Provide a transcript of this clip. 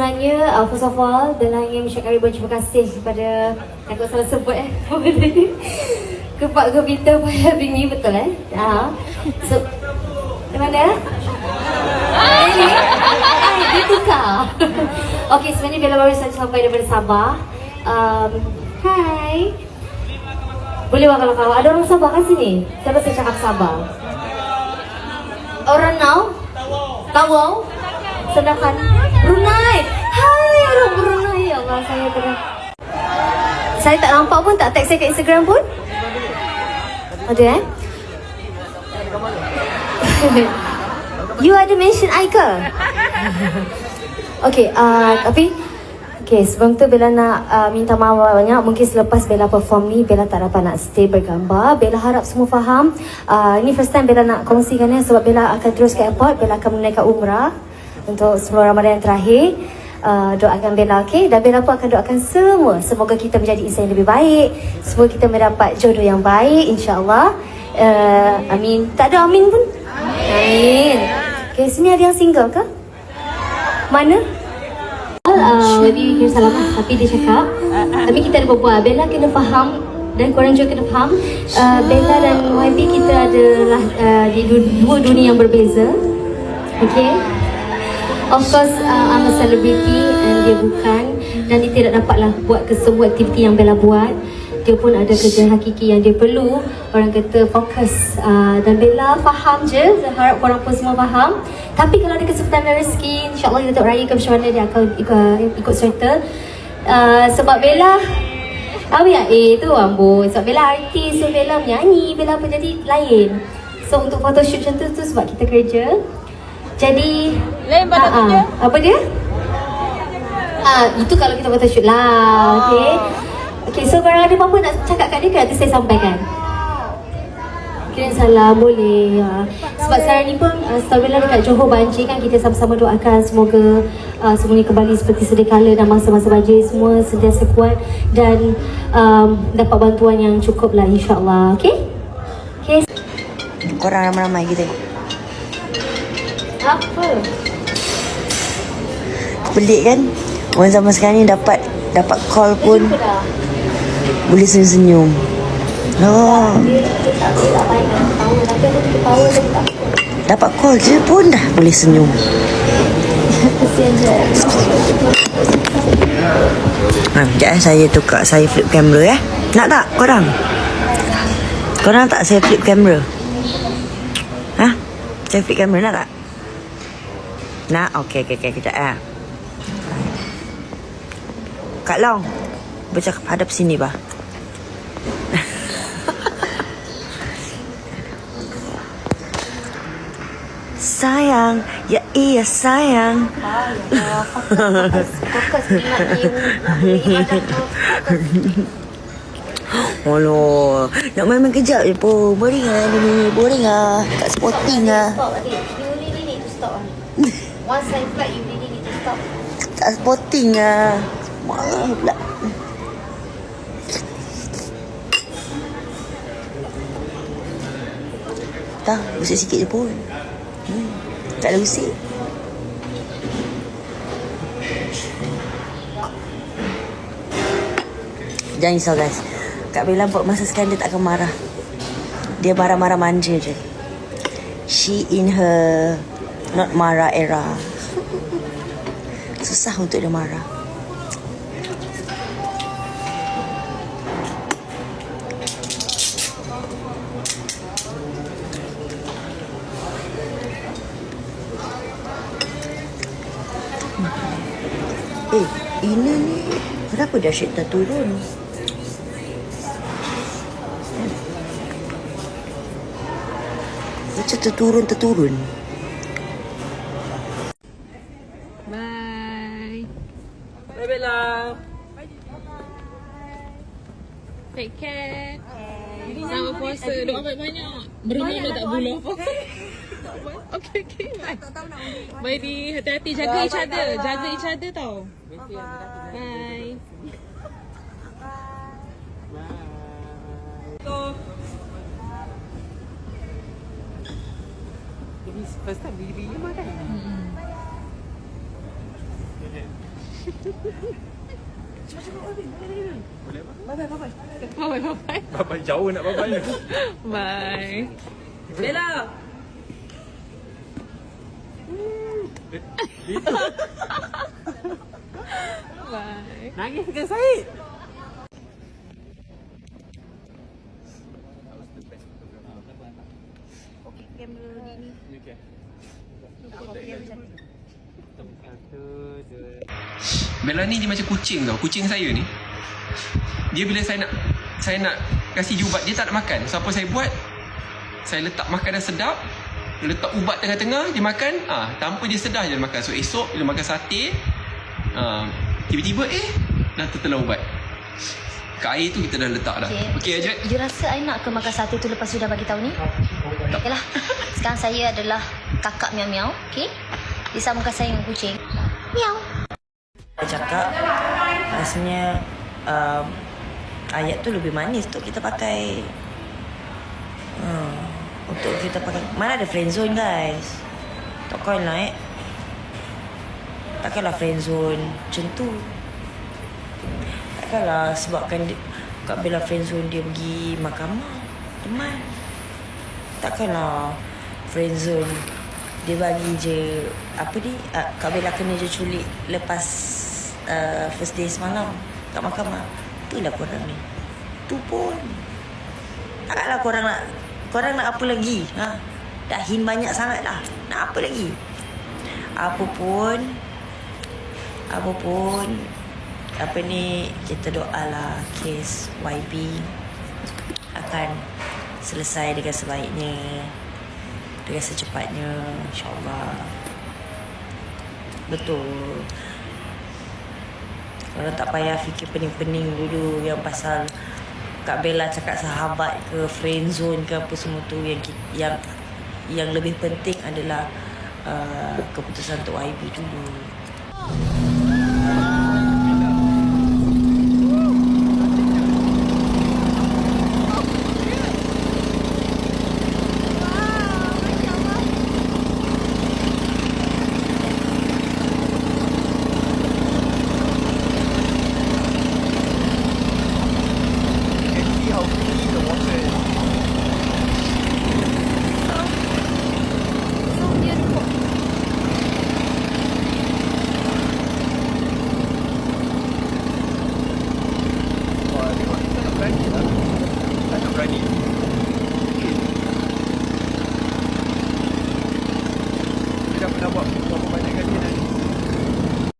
Sebenarnya, uh, first of all, Bella ingin mengucapkan ribuan terima kasih kepada Takut salah sebut eh Apa tadi Ke Pak having me, betul eh uh, So, di mana? Really? Ah, dia tukar Okay, sebenarnya Bella baru saja sampai daripada Sabah um, Hai Boleh wah kalau ada orang Sabah kat sini? Siapa saya cakap Sabah? Orang now? Tawau? Sedangkan Brunei. Hai orang Brunei. Ya Allah saya kena. Saya tak nampak pun tak tag saya kat Instagram pun. Ada eh? you ada mention I ke? okay, uh, tapi Okay, sebelum tu Bella nak uh, minta maaf banyak Mungkin selepas Bella perform ni Bella tak dapat nak stay bergambar Bella harap semua faham uh, Ini first time Bella nak kongsikan ya Sebab Bella akan terus ke airport Bella akan menunaikan umrah Untuk sebelum Ramadan yang terakhir uh, Doakan Bella okay Dan Bella pun akan doakan semua. Semoga kita menjadi insan yang lebih baik. Semoga kita mendapat jodoh yang baik InsyaAllah. Uh, Amin. Tak ada amin pun? Amin. Okay, sini ada yang single ke? Mana? uh, maybe kira salah lah tapi dia cakap tapi kita ada berbual. Bella kena faham dan korang juga kena faham. Uh, Bella dan YB kita adalah uh, di du- dua dunia yang berbeza. Okay Of course, uh, I'm a celebrity and dia bukan dan dia tidak dapatlah buat ke semua aktiviti yang Bella buat. Dia pun ada kerja hakiki yang dia perlu. Orang kata fokus uh, dan Bella faham je. Saya harap korang pun semua faham. Tapi kalau ada kesempatan dan rezeki, insyaAllah kita tak raya ke mana dia akan ikut, ikut serta. Uh, sebab Bella Apa ya? Eh tu Ambo Sebab Bella artis So Bella menyanyi Bella pun jadi lain So untuk photoshoot macam tu tu Sebab kita kerja Jadi Lain pada Ah, ah. dia? Apa dia? Ah, itu kalau kita photoshoot lah, okay. Okay, so kalau ada apa-apa nak cakap kat dia ke nanti saya sampaikan. Kira salah, boleh. Ah. Sebab sekarang ni pun uh, Stabila dekat Johor banjir kan kita sama-sama doakan semoga uh, semuanya kembali seperti sedia kala dan masa-masa banjir semua sentiasa kuat dan um, dapat bantuan yang cukup lah insyaAllah. Okay? Okay. Korang ramai-ramai kita Apa? Pelik kan Orang zaman sekarang ni dapat Dapat call pun? Boleh senyum-senyum Oh, dia tak dapat call je pun dah boleh senyum kesian je. ha, Sekejap eh saya tukar Saya flip camera eh Nak tak korang? Korang tak saya flip camera? Ha? Saya flip camera nak tak? Nak? Okey, okey, okey. Kejap eh. Kak Long. Bercakap hadap sini bah. sayang, ya iya sayang. Fokus nak main-main kejap je pun. Boring lah ni, boring lah. Tak sporting lah. Stop adik. You really need to stop. Once I flight, you really need to stop. Tak sporting lah. Marah pula. Tak, usik sikit je pun. Hmm, tak ada usik. Jangan risau guys. Kak Bella buat masa sekarang dia tak akan marah. Dia marah-marah manja je. She in her not marah era. Susah untuk dia marah. Eh, ini ni kenapa dahsyat terturun? Macam terturun-terturun. Bye. Bye Bella. Bella. Take care. Selamat puasa. Doa banyak-banyak. Berumah tak buluh apa. Okay, okay. Bye. Bye di. Hati-hati. Jaga each other. Jaga each other tau. Bye. Ini first time diri makan. Bye, bye, bye. Bapak jauh nak bapak ni. Bye. Bella. Bye. Nangis ke Syed? Bella ni dia macam kucing tau. Kucing saya ni. Dia bila saya nak Saya nak kasih dia ubat Dia tak nak makan. So apa saya buat? Saya letak makanan sedap Letak ubat tengah-tengah Dia makan. Ah Tanpa dia sedar je dia makan. So esok bila makan sate ah, Tiba-tiba eh Dah tertelan ubat. Kat air tu kita dah letak dah. Okey Ajat. You rasa I nak ke makan sate tu lepas you dah bagi tahu ni? Okey lah. Sekarang saya adalah kakak Miao Miao. Okey? Disamakan saya dengan kucing. Miau. Cakap rasanya um, ayat tu lebih manis untuk kita pakai. Hmm, untuk kita pakai. Mana ada friend zone guys? Takkan lah eh. Takkanlah friend zone macam tu. Takkanlah sebabkan dia, Kak Bella friend zone dia pergi mahkamah teman. Takkanlah friend zone dia bagi je apa ni uh, Kak Bella kena je culik lepas uh, first day semalam kat mahkamah. Itulah korang ni. Tu pun takkanlah korang nak korang nak apa lagi ha? dah hin banyak sangat dah nak apa lagi? Apa pun apa pun. Apa ni kita doalah kes YB akan selesai dengan sebaiknya dengan secepatnya insyaallah betul Korang tak payah fikir pening-pening dulu yang pasal Kak Bella cakap sahabat ke friend zone ke apa semua tu yang yang yang lebih penting adalah uh, keputusan untuk YB dulu.